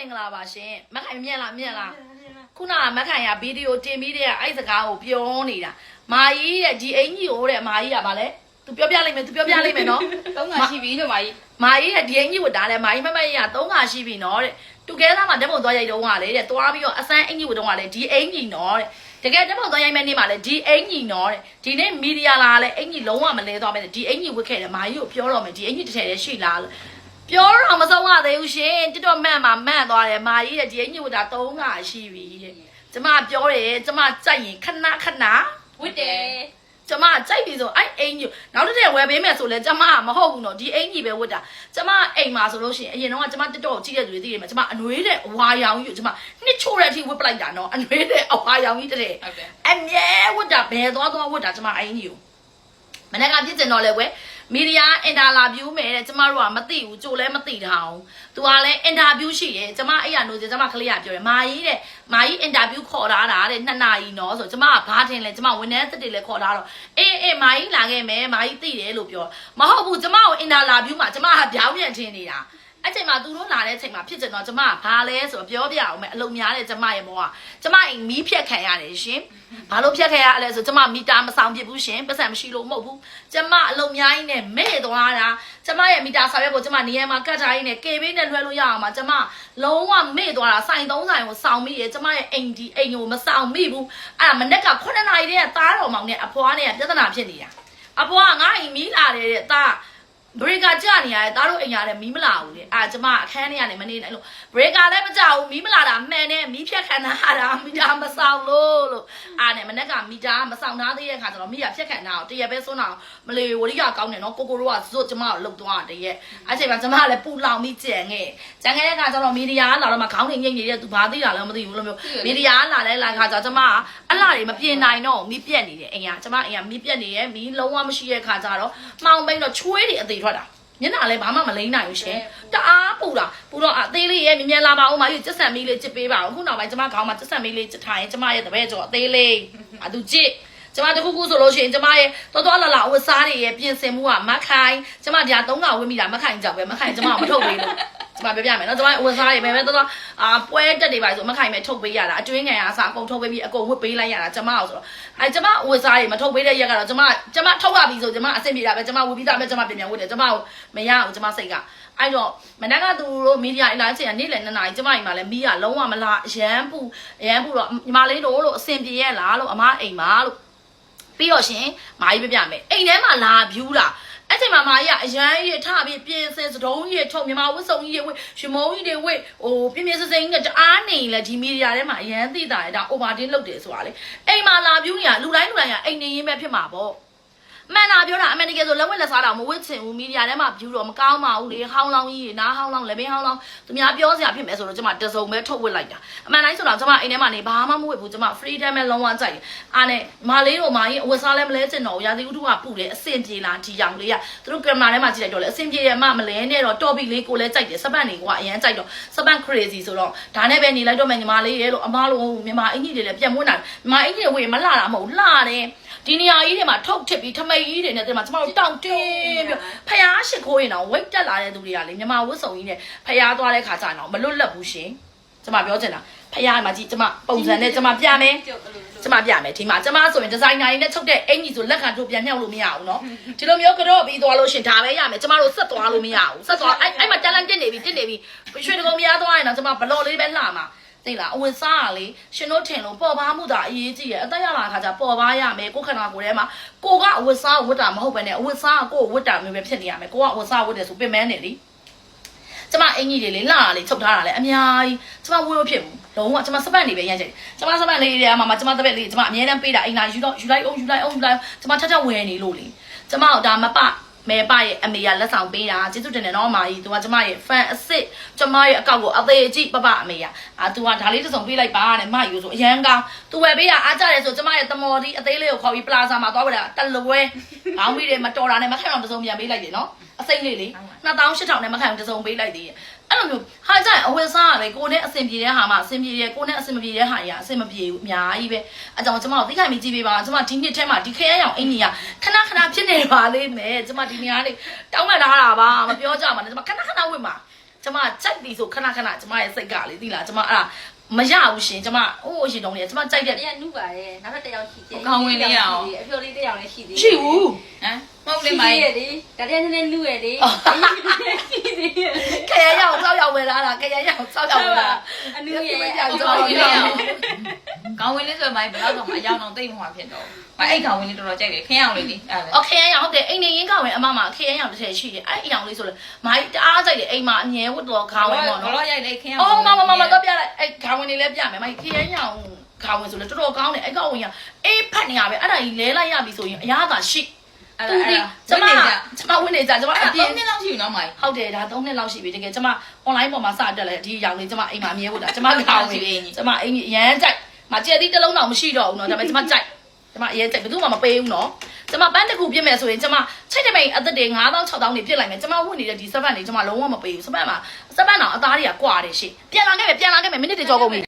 မင်္ဂလာပါရှင်မခိုင်မြက်လားမြက်လားခုနကမခိုင်ကဗီဒီယိုတင်ပြီးတဲ့အဲ့စကားကိုပြောနေတာမာကြီးတဲ့ဒီအင်ကြီးကိုတဲ့မာကြီးကဗာလဲသူပြောပြလိုက်မယ်သူပြောပြလိုက်မယ်နော်သုံးငါရှိပြီလို့မကြီးမာကြီးတဲ့ဒီအင်ကြီးကိုဒါလဲမာကြီးမမကြီးကသုံးခါရှိပြီနော်တဲ့တူကဲသားမှာဓာတ်ပုံသွားရိုက်တော့ကလေတဲ့သွားပြီးတော့အစမ်းအင်ကြီးကိုတော့ကလေဒီအင်ကြီးနော်တဲ့တကယ်ဓာတ်ပုံသွားရိုက်မဲ့နေ့မှာလေဒီအင်ကြီးနော်တဲ့ဒီနေ့မီဒီယာလာလဲအင်ကြီးလုံးဝမလဲသွားမယ်ဒီအင်ကြီးဝတ်ခဲ့တယ်မာကြီးကိုပြောတော့မယ်ဒီအင်ကြီးတစ်ထည်တည်းရှိလားလို့ ပြောတော့မဆုံးရသေးဘူးရှင်တစ်တော့မန့်မှာမန့်သွားတယ်မာကြီးတဲ့ဒီအညို့တာ၃ခါရှိပြီတဲ့ကျမပြောတယ်ကျမကြိုက်ရင်ခဏခဏဝစ်တယ်ကျမကြိုက်ပြီဆိုအဲ့အင်ကြီးနောက်တစ်ထည့်ဝယ်ပေးမယ်ဆိုလဲကျမကမဟုတ်ဘူးနော်ဒီအင်ကြီးပဲဝတ်တာကျမအိမ်မှာဆိုလို့ရှိရင်အရင်တော့ကကျမတက်တော့ကြည့်တဲ့လူတွေသိတယ်မှာကျမအနှွေးတဲ့အဝါရောင်ကြီးကိုကျမနှစ်ချိုးတဲ့အထိဝတ်ပလိုက်တာနော်အနှွေးတဲ့အဝါရောင်ကြီးတဲ့ဟုတ်တယ်အမြဲဝတ်တာဘယ်သွားသွားဝတ်တာကျမအင်ကြီးကိုမနေ့ကပြစ်ကျင်တော့လဲကွယ် မီဒီယာအင်တာလာဗျူးမယ်တဲ့ကျမတို့ကမသိဘူးကြိုလည်းမသိတာအောင်သူကလည်းအင်တာဗျူးရှိတယ်ကျမအဲ့ရနိုးကျကျမကလေးကပြောတယ်မာကြီးတဲ့မာကြီးအင်တာဗျူးခေါ်ထားတာတဲ့နှစ်နာရီနော်ဆိုကျမကဘာထင်လဲကျမဝန်ထမ်းသက်တွေလည်းခေါ်ထားတော့အေးအေးမာကြီးလာခဲ့မယ်မာကြီးသိတယ်လို့ပြောမဟုတ်ဘူးကျမကိုအင်တာလာဗျူးမှာကျမကပြောင်းပြန်ထင်နေတာ အဲ့ချိန်မှာသူတို့လာတဲ့အချိန်မှာဖြစ်ချင်တော့ကျမကဘာလဲဆိုတော့ပြောပြအောင်မယ်အလုံများတဲ့ကျမရဲ့မောကကျမအိမ်မီးဖြတ်ခံရတယ်ရှင်ဘာလို့ဖြတ်ခံရလဲဆိုကျမမီတာမဆောင်ဖြစ်ဘူးရှင်ပတ်စံမရှိလို့မဟုတ်ဘူးကျမအလုံများကြီးနဲ့မဲ့သွားတာကျမရဲ့မီတာဆောင်ရွက်ကိုကျမနေရာမှာကတ်ထားရင်းနဲ့ကေဘေးနဲ့လွှဲလို့ရအောင်မှာကျမလုံးဝမဲ့သွားတာစိုင်သုံးဆိုင်ကိုဆောင်မိတယ်ကျမရဲ့အိမ်ဒီအိမ်ကိုမဆောင်မိဘူးအဲ့ဒါမနေ့က9နာရီတည်းကသားတော်မောင်နဲ့အဖွားနဲ့ပြဿနာဖြစ်နေတာအဖွားကငါအိမ်မီးလာတယ်တဲ့သား ဘရေကာကြနေရတယ်တားတို့အိမ်ရတယ်မီးမလာဘူးလေအာကျမအခန်းထဲကနေမနေနိုင်လို့ဘရေကာလည်းမကြဘူးမီးမလာတာမှန်တယ်မီးဖြတ်ခံတာတာမီတာမဆောင်လို့လို့အာနဲ့မနေ့ကမီတာမဆောင်ထားသေးတဲ့ခါကျတော့မီးကဖြတ်ခံတာကိုတရက်ပဲစွန်းတာမလေဝရိယကောင်းတယ်နော်ကိုကိုတို့ကဇွတ်ကျမကိုလှုပ်သွားတရက်အဲ့ချိန်မှာကျမကလည်းပူလောင်ပြီးကြံခဲ့ကြံခဲ့တဲ့ခါကျတော့မီဒီယာကလာတော့မှခေါင်းတွေငိမ့်နေတဲ့သူဘာသိတာလဲမသိဘူးလို့မျိုးမီဒီယာကလာတဲ့လာခါကျတော့ကျမကအလှတွေမပြင်နိုင်တော့မီးပြက်နေတယ်အိမ်ကကျမအိမ်ကမီးပြက်နေရဲ့မီးလုံးဝမရှိတဲ့ခါကျတော့မှောင်ပိတ်တော့ချွေးတွေအသေးထွက်တာမျက်နှာလည်းဘာမှမလိမ့်နိုင်ဘူးရှင်တအားပူတာပူတော့အသေးလေးရဲ့မြင်မြန်လာပါဦးမကြီးကျက်ဆန်မီးလေးချစ်ပေးပါဦးခုနောက်ပိုင်းကျမခေါင်းမှာကျက်ဆန်မီးလေးချစ်ထားရင်ကျမရဲ့တပည့်ကျော်အသေးလေးအသူချစ်ကျမတခုခုဆိုလို့ရှိရင်ကျမရဲ့တော်တော်လာလာအဝတ်စားတွေရဲ့ပြင်ဆင်မှုကမခိုင်ကျမဒီဟာသုံးကဝတ်မိတာမခိုင်ကြောက်ပဲမခိုင်ကျမမထုတ်ပေးလို့ ကျမပြောပြမယ်နော်ကျမအဝတ်စားတွေပဲပဲတော်တော်အာပွဲတက်တွေပါဆိုမခိုင်မဲ့ထုတ်ပေးရတာအတွင်းငံအစားအကုန်ထုတ်ပေးပြီးအကုန်ဝတ်ပေးလိုက်ရတာကျမအောင်ဆိုတော့အဲကျမအဝတ်စားတွေမထုတ်ပေးတဲ့ရက်ကတော့ကျမကျမထုတ်ရပြီဆိုကျမအဆင်ပြေတာပဲကျမဝတ်ပြီးသားပဲကျမပြင်ပြန်ဝတ်တယ်ကျမကိုမရဘူးကျမစိတ်ကအဲ့တော့မနက်ကသူတို့မီဒီယာအင်လာချင်ကနေ့လယ်2နာရီကျမအိမ်မှာလည်းမီးကလုံးဝမလားအရန်ပူအရန်ပူတော့ညီမလေးတို့လို့အဆင်ပြေရဲ့လားလို့အမအိမ်မှာလို့ပြီးတော့ရှင်မာကြီးပြပြမယ်အိမ်ထဲမှာလာဖြူးတာ အဲ့ချိန်မှာမာကြီးကအရန်ကြီးထပြီးပြင်စင်စတုံးကြီးထုံမြမဝတ်စုံကြီးဝတ်ရှင်မုံကြီးတွေဝတ်ဟိုပြင်းပြင်းစစင်းကြီးနဲ့တအားနေလဲဒီမီဒီယာထဲမှာအရန်သိတာလေဒါ overdin လုပ်တယ်ဆိုတာလေအိမ်မှာလာဖြူးနေတာလူတိုင်းလူတိုင်းကအိမ်နေရင်းပဲဖြစ်မှာပေါ့ မှန်တာပြောတာအမေရိကန်ဆိုလက်ဝက်လက်စားတော့မဝစ်ချင်ဘူးမီဒီယာထဲမှာဖြူတော့မကောင်းပါဘူးလေဟောင်းလောင်းကြီးတွေနားဟောင်းလောင်းလက်ဘင်းဟောင်းလောင်းသူများပြောစရာဖြစ်မယ်ဆိုတော့ကျွန်မတစုံပဲထုတ်ဝစ်လိုက်တာအမှန်တိုင်းဆိုတော့ကျွန်မအိမ်ထဲမှာနေဘာမှမဝစ်ဘူးကျွန်မ freedom ပဲလုံးဝကြိုက်တယ်အားနဲ့မာလေးတို့မာကြီးအဝတ်စားလည်းမလဲချင်တော့ဘူးရာသီဥတုကပူတယ်အဆင်ပြေလားဒီရောင်လေးကသူတို့ကင်မရာထဲမှာကြည့်လိုက်တော့လေအဆင်ပြေရမှမလဲနဲ့တော့တော်ပြီလေးကိုလည်းကြိုက်တယ်စပတ်နေကွာအရန်ကြိုက်တော့စပတ် crazy ဆိုတော့ဒါနဲ့ပဲနေလိုက်တော့မယ်ညီမလေးရဲ့လို့အမားလိုမြန်မာအင်ကြီးတွေလည်းပြတ်မွန်းတာမြန်မာအင်ကြီးတွေဝေမလှတာမဟုတ်လှတယ် ဒီနေရာကြီးတွေမှာထုတ်ထစ်ပြီးထမိတ်ကြီးတွေနဲ့ဒီမှာကျမတို့တောင့်တင်းပြီးဖျားရှိခိုးရင်တော့ဝိတ်တက်လာတဲ့သူတွေကလေမြန်မာဝတ်စုံကြီးနဲ့ဖျားသွားတဲ့ခါကျရင်တော့မလွတ်လပ်ဘူးရှင်ကျမပြောချင်တာဖျားမှာကြည့်ကျမပုံစံနဲ့ကျမပြမယ် ကျုပ်အဲ့လို ကျမပြမယ်ဒီမှာကျမဆိုရင်ဒီဇိုင်နာကြီးနဲ့ချုပ်တဲ့အင်ကြီးဆိုလက်ခံထုတ်ပြန်မြှောက်လို့မရဘူးเนาะဒီလိုမျိုးကတော့ပြီးသွားလို့ရှင်ဒါပဲရမယ်ကျမတို့ဆက်သွားလို့မရဘူးဆက်သွားအဲ့အဲ့မှာတန်လန်တက်နေပြီတက်နေပြီရွှေတကုံမရသွားရင်တော့ကျမဘလော့လေးပဲလှမှာ သိလားအဝင်စားရလေရှင်တို့ထင်လို့ပေါ်ပါမှုတာအရေးကြီးရဲ့အသက်ရလာခါကျပေါ်ပါရမယ်ကိုယ်ခန္ဓာကိုယ်ထဲမှာကိုကအဝတ်စားဝတ်တာမဟုတ်ပဲနဲ့အဝတ်စားကကိုယ်ဝတ်တာမျိုးပဲဖြစ်နေရမယ်ကိုကအဝတ်စားဝတ်တယ်ဆိုပြင်မဲနေလေကျမအင်ကြီးတွေလေလှတာလေချုပ်ထားတာလေအများကြီးကျမဝေးမဖြစ်ဘူးလုံးဝကျမစပတ်နေပဲရမ်းချက်ကျမစပတ်လေးတွေကမှမကျမတပည့်လေးကျမအမြဲတမ်းပေးတာအိမ်လာယူတော့ယူလိုက်အောင်ယူလိုက်အောင်ယူလိုက်ကျမထထဝယ်နေလို့လေကျမဒါမပ မဲပရဲ့အမေကလက်ဆောင်ပေးတာကျေးဇူးတင်တယ်နော်အမကြီးသူကကျမရဲ့ fan အစ်စ်ကျမရဲ့အကောက်ကိုအသေးအကြည့်ပပအမေကအာသူကဒါလေးတစ်စုံပေးလိုက်ပါတဲ့မယူဆိုအရန်ကောင်းသူဝယ်ပေးတာအားကြတယ်ဆိုကျမရဲ့တမော်ဒီအသေးလေးကိုခေါ်ပြီးပလာဇာမှာသွားဝယ်တာတလွဲခေါင်းပြီးတယ်မတော်တာနဲ့မခံအောင်တစ်စုံပြန်ပေးလိုက်တယ်နော်အစိမ့်လေးလေ2800နဲ့မခံအောင်တစ်စုံပေးလိုက်သေးတယ် အဲ့လိုမျိုးဟာကြရင်အဝယ်စားရတယ်ကိုနဲ့အဆင်ပြေတဲ့ဟာမှအဆင်ပြေတယ်ကိုနဲ့အဆင်မပြေတဲ့ဟာကြီးကအဆင်မပြေဘူးအများကြီးပဲအဲကြောင့်ကျမတို့သိခိုင်ပြီးကြည့်ပေးပါကျမဒီနှစ်ထဲမှာဒီခဲရအောင်အင်ကြီးကခဏခဏဖြစ်နေပါလိမ့်မယ်ကျမဒီနေရာလေးတောင်းမှန်ထားတာပါမပြောကြပါနဲ့ကျမခဏခဏဝတ်မှာကျမကြိုက်ပြီဆိုခဏခဏကျမရဲ့စိတ်ကလေသိလားကျမအဲ့ဒါ မရဘူးရှင်ကျမဟိုးအရှင်တုံးနေကျမကြိုက်တဲ့တရက်နုပါတယ်နောက်ထပ်တစ်ယောက်ရှိသေးကောင်းဝင်လေးရအောင် အဖြိုလေးတစ်ယောက်လည်းရှိသေးရှိဘူးဟမ်မဟုတ်ရှိလေမိုသေးင်းရဲ့လေဒါတည်းနည်းနည်းနုရဲ့လေရှိသေးရဲ့ခရရောက်စောက်ရောက်ဝယ်လာတာခရရောက်စောက်ရောက်ဝယ်လာ အနုရဲ့ကြောက်ကောကြောက်င်းဝင်ကြောလေးရက်အောင် ခေါင်းဝင်လေးဆိုမှဘယ်တော့မှအရောက်တော့တိတ်မဟွာဖြစ်တော့မအဲ့ခေါင်းဝင်လေးတော်တော်ကြိုက်တယ်ခင်းအောင်လေးလေအဲ့ဒါအခဲရောင်ဟုတ်တယ်အိမ်နေရင်းကဝင်အမမအခဲရောင်တစ်ထည်ရှိတယ်အဲ့အရောင်လေးဆိုလဲမိုင်းတအားကြိုက်တယ်အိမ်မှာအမြဲဝတ်တော်ခေါင်းဝင်ပေါ့နော်ဘလို့ရိုက်လေခင်းအောင်အော်မမမမတော့ပြလိုက်အဲ့ခေါင်းဝင်လေးလည်းပြမယ်မိုင်းခဲရောင်ခေါင်းဝင်ဆိုလဲတော်တော်ကောင်းတယ်အဲ့ခေါင်းဝင်ကအေးဖတ်နေရပဲအဲ့ဒါကြီးလဲလိုက်ရပြီဆိုရင်အရသာရှိအဲ့ဒါကျမကျမဝင်နေကြကျမအပြင်3နှစ်လောက်ရှိပြီနော်မိုင်ဟုတ်တယ်ဒါ3နှစ်လောက်ရှိပြီတကယ်ကျမ online ပေါ်မှာစတက်လဲဒီရောင်လေးကျမအိမ်မှာအမြဲဝတ်တာကျမခေါင်းဝင်ကျမအိမ်ကြီးအရန်ကြိုက် မကြက်သီးတစ်လုံးတော့မရှိတော့ဘူးเนาะဒါပေမဲ့ကျမကြိုက် ကျမအရေးကြိုက်ဘယ်သူမှမပေးဘူးနော်ကျမပန်းတစ်ခုပြစ်မယ်ဆိုရင်ကျမချိတ်တမိန်အသက်တွေ9000 6000တွေပြစ်လိုက်မယ်ကျမဝတ်နေတဲ့ဒီစပတ်တွေကျမလုံးဝမပေးဘူးစပတ်မှာစပတ်တော့အသားတွေကကွာတယ်ရှင့်ပြန်လာခဲ့မယ်ပြန်လာခဲ့မယ်မိနစ်တွေကြောကုန်ပြီ